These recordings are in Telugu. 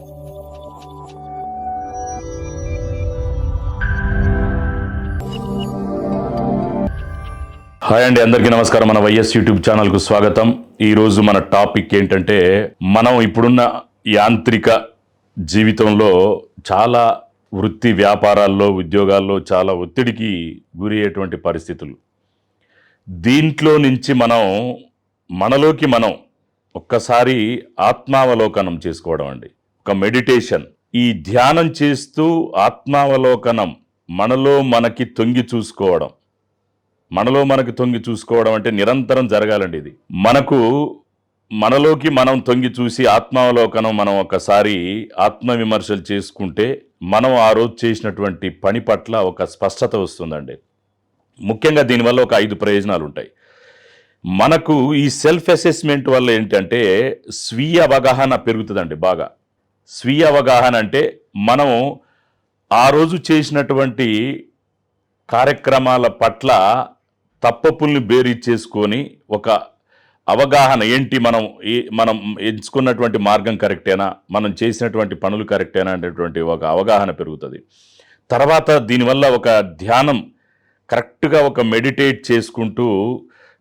హాయ్ అండి అందరికీ నమస్కారం. మన వైఎస్ యూట్యూబ్ ఛానల్కు స్వాగతం. ఈరోజు మన టాపిక్ ఏంటంటే మనం ఇప్పుడున్న యాంత్రిక జీవితంలో చాలా వృత్తి వ్యాపారాల్లో ఉద్యోగాల్లో చాలా ఒత్తిడికి గురి అయ్యేటువంటి పరిస్థితులు. దీంట్లో నుంచి మనం మనలోకి మనం ఒక్కసారి ఆత్మావలోకనం చేసుకోవడం అండి. ఒక మెడిటేషన్ ఈ ధ్యానం చేస్తూ ఆత్మావలోకనం మనలో మనకి తొంగి చూసుకోవడం. మనలో మనకి తొంగి చూసుకోవడం అంటే నిరంతరం జరగాలండి ఇది. మనకు మనలోకి మనం తొంగి చూసి ఆత్మావలోకనం మనం ఒకసారి ఆత్మవిమర్శలు చేసుకుంటే మనం ఆ రోజు చేసినటువంటి పని పట్ల ఒక స్పష్టత వస్తుందండి. ముఖ్యంగా దీనివల్ల ఒక ఐదు ప్రయోజనాలు ఉంటాయి. మనకు ఈ సెల్ఫ్ అసెస్మెంట్ వల్ల ఏంటంటే స్వీయ అవగాహన పెరుగుతుందండి బాగా. స్వీయ అవగాహన అంటే మనం ఆ రోజు చేసినటువంటి కార్యక్రమాల పట్ల తప్పపుల్ని బేరీ చేసుకొని ఒక అవగాహన ఏంటి మనం ఏ- మనం ఎంచుకున్నటువంటి మార్గం కరెక్టేనా? మనం చేసినటువంటి పనులు కరెక్టేనా? అనేటువంటి ఒక అవగాహన పెరుగుతుంది. తర్వాత దీనివల్ల ఒక ధ్యానం కరెక్ట్గా ఒక మెడిటేట్ చేసుకుంటూ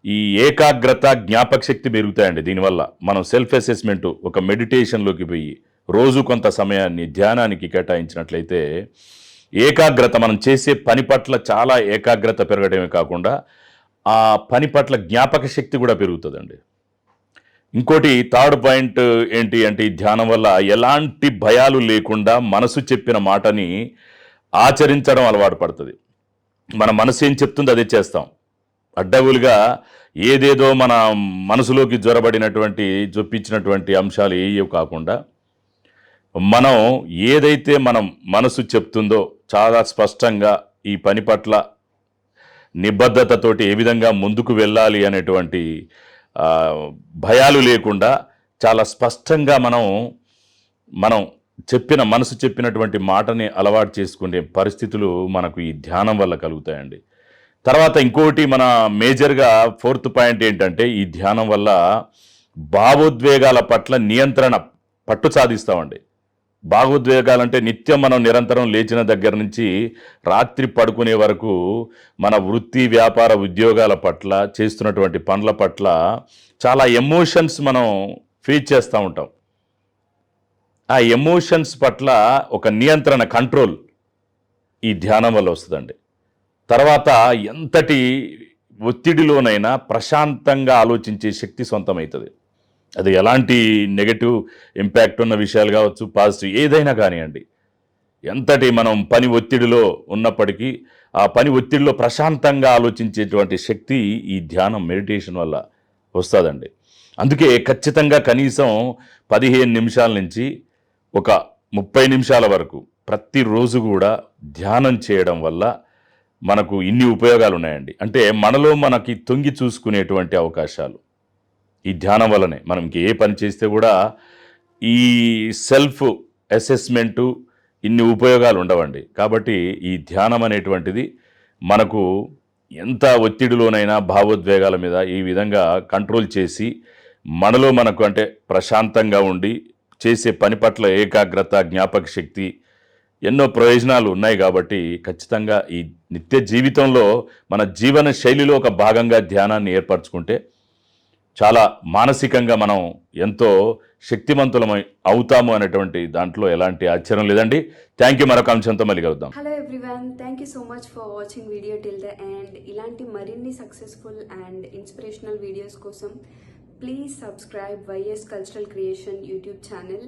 ఈ ఏకాగ్రత జ్ఞాపక శక్తి పెరుగుతాయండి. దీనివల్ల మనం సెల్ఫ్ అసెస్మెంట్ ఒక మెడిటేషన్లోకి పోయి రోజు కొంత సమయాన్ని ధ్యానానికి కేటాయించినట్లయితే ఏకాగ్రత మనం చేసే పని పట్ల చాలా ఏకాగ్రత పెరగడమే కాకుండా ఆ పని పట్ల జ్ఞాపక శక్తి కూడా పెరుగుతుందండి. ఇంకోటి థర్డ్ పాయింట్ ఏంటి అంటే ఈ ధ్యానం వల్ల ఎలాంటి భయాలు లేకుండా మనసు చెప్పిన మాటని ఆచరించడం అలవాటు పడుతుంది. మన మనసు ఏం చెప్తుందో అదే చేస్తాం. అడ్డవులుగా ఏదేదో మన మనసులోకి జ్వరబడినటువంటి జొప్పించినటువంటి అంశాలు ఏవి కాకుండా మనం ఏదైతే మనం మనసు చెప్తుందో చాలా స్పష్టంగా ఈ పని పట్ల నిబద్ధతతోటి ఏ విధంగా ముందుకు వెళ్ళాలి అనేటువంటి భయాలు లేకుండా చాలా స్పష్టంగా మనం మనం చెప్పిన మనసు చెప్పినటువంటి మాటని అలవాటు చేసుకునే పరిస్థితులు మనకు ఈ ధ్యానం వల్ల కలుగుతాయండి. తర్వాత ఇంకోటి మన మేజర్గా ఫోర్త్ పాయింట్ ఏంటంటే ఈ ధ్యానం వల్ల భావోద్వేగాల పట్ల నియంత్రణ పట్టు సాధిస్తామండి. భావోద్వేగాలంటే నిత్యం మనం నిరంతరం లేచిన దగ్గర నుంచి రాత్రి పడుకునే వరకు మన వృత్తి వ్యాపార ఉద్యోగాల పట్ల చేస్తున్నటువంటి పనుల పట్ల చాలా ఎమోషన్స్ మనం ఫీల్ చేస్తూ ఉంటాం. ఆ ఎమోషన్స్ పట్ల ఒక నియంత్రణ కంట్రోల్ ఈ ధ్యానం వల్ల వస్తుందండి. తర్వాత ఎంతటి ఒత్తిడిలోనైనా ప్రశాంతంగా ఆలోచించే శక్తి సొంతమవుతుంది అది ఎలాంటి నెగటివ్ ఇంపాక్ట్ ఉన్న విషయాలు కావచ్చు పాజిటివ్ ఏదైనా కానివ్వండి. ఎంతటి మనం పని ఒత్తిడిలో ఉన్నప్పటికీ ఆ పని ఒత్తిడిలో ప్రశాంతంగా ఆలోచించేటువంటి శక్తి ఈ ధ్యానం మెడిటేషన్ వల్ల వస్తుందండి. అందుకే ఖచ్చితంగా కనీసం పదిహేను నిమిషాల నుంచి ఒక ముప్పై నిమిషాల వరకు ప్రతిరోజు కూడా ధ్యానం చేయడం వల్ల మనకు ఇన్ని ఉపయోగాలు ఉన్నాయండి అంటే మనలో మనకి తొంగి చూసుకునేటువంటి అవకాశాలు. ఈ ధ్యానం వల్లనే మనం ఏ పని చేస్తే కూడా ఈ సెల్ఫ్ అసెస్మెంటు ఇన్ని ఉపయోగాలు ఉండవండి. కాబట్టి ఈ ధ్యానం అనేటువంటిది మనకు ఎంత ఒత్తిడిలోనైనా భావోద్వేగాల మీద ఈ విధంగా కంట్రోల్ చేసి మనలో మనకు అంటే ప్రశాంతంగా ఉండి చేసే పని పట్ల ఏకాగ్రత జ్ఞాపక శక్తి ఎన్నో ప్రయోజనాలు ఉన్నాయి కాబట్టి ఖచ్చితంగా ఈ నిత్య జీవితంలో మన జీవన శైలిలో ఒక భాగంగా ధ్యానాన్ని ఏర్పరచుకుంటే చాలా మానసికంగా మనం ఎంతో శక్తివంతులమై అవుతాము అనేటువంటి దాంట్లో ఎలాంటి ఆశ్చర్యం లేదండి. Thank you. మరొక అంశంతో మళ్ళీ కలుద్దాం. Hello everyone thank you so much for watching video till the and ఇలాంటి మరిన్ని సక్సెస్ఫుల్ అండ్ ఇన్స్పిరేషనల్ వీడియోస్ కోసం please subscribe YS cultural creation YouTube channel